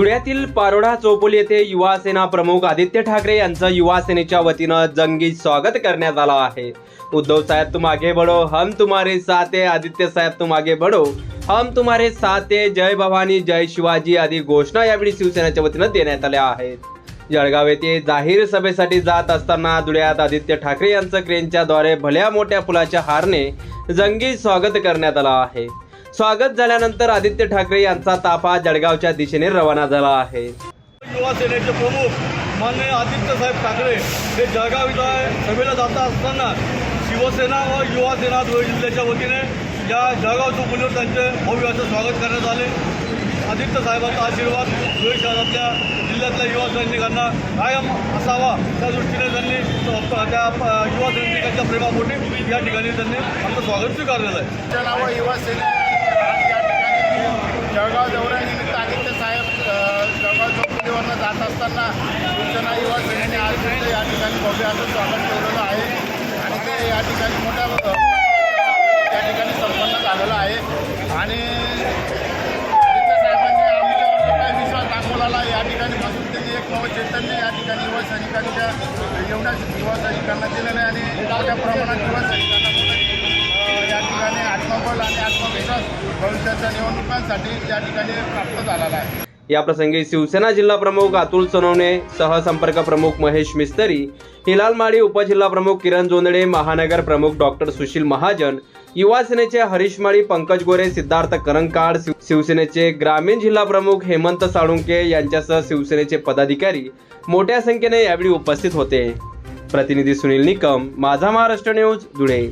धुळ्यातील पारोडा चौपोली येथे युवा सेना प्रमुख आदित्य ठाकरे यांचं युवा सेनेच्या वतीनं जंगी स्वागत करण्यात आलं आहे. उद्धव साहेब तुम आगे बढो हम तुम्हारे साथ है आदित्य साहेब तुम आगे बढो हम तुम्हारे साथ है जय भवानी जय शिवाजी आदी घोषणा यावेळी शिवसेनेच्या वतीनं देण्यात आल्या आहेत. जळगाव येथे जाहीर सभेसाठी जात असताना धुळ्यात आदित्य ठाकरे यांचं क्रेनच्या द्वारे भल्या मोठ्या पुलाच्या हारने जंगी स्वागत करण्यात आलं आहे. स्वागत झाल्यानंतर आदित्य ठाकरे यांचा ताफा जळगावच्या दिशेने रवाना झाला आहे. युवा सेनेचे प्रमुख माननीय आदित्य साहेब ठाकरे हे जळगाव इथं सभेला जाता असताना शिवसेना व युवा सेना धुळे जिल्ह्याच्या वतीने या जळगाव चौफुलीवर त्यांचे भव्य असं स्वागत करण्यात आले. आदित्य साहेबांचा आशीर्वाद धुळे शहरातल्या जिल्ह्यातल्या युवा सैनिकांना कायम असावा. त्या दृष्टीने त्यांनी त्या युवा सैनिकांच्या प्रेमापोटी या ठिकाणी त्यांनी आमचं स्वागत स्वीकारलेलं आहे. युवा सेना आज या ठिकाणी जळगाव दौऱ्यानिमित्त आदित्य साहेब अ, जळगाव चौकटीवरनं जात असताना शिवसेना युवा सेनेने आज त्यांचं या ठिकाणी भव्य असं स्वागत ठेवलेलं आहे. आणि ते या ठिकाणी मोठ्या अ, त्या ठिकाणी संपन्न झालेलं आहे. आणि आदित्य साहेबांनी आमच्यावर जो विश्वास दाखवलेला या ठिकाणी बसून त्यांनी एक नवं चैतन्य या ठिकाणी युवा सैनिकांच्या एवढ्या युवा सैनिकांना दिलेलं आहे. आणि मोठ्या प्रमाणात युवा सैनिकांना या ठिकाणी आत्मबल आणि आत्मविश्वास भविष्याच्या निवडणुकांसाठी या ठिकाणी प्राप्त झालेला आहे. प्रसंगी शिवसेना जिल्हा प्रमुख अतुल सोनवणे सहसंपर्क प्रमुख महेश मिस्तरी हिलाल माळी उपजिल्हा प्रमुख किरण जोंदडे महानगर प्रमुख डॉक्टर सुशील महाजन युवा सेनेचे हरीश माळी पंकज गोरे सिद्धार्थ करंकाड शिव- शिवसेनेचे ग्रामीण जिल्हा प्रमुख हेमंत साळुंके यांच्यासह शिवसेनेचे पदाधिकारी मोठ्या संख्येने यावेळी उपस्थित होते. प्रतिनिधी सुनील निकम माझा महाराष्ट्र न्यूज धुळे.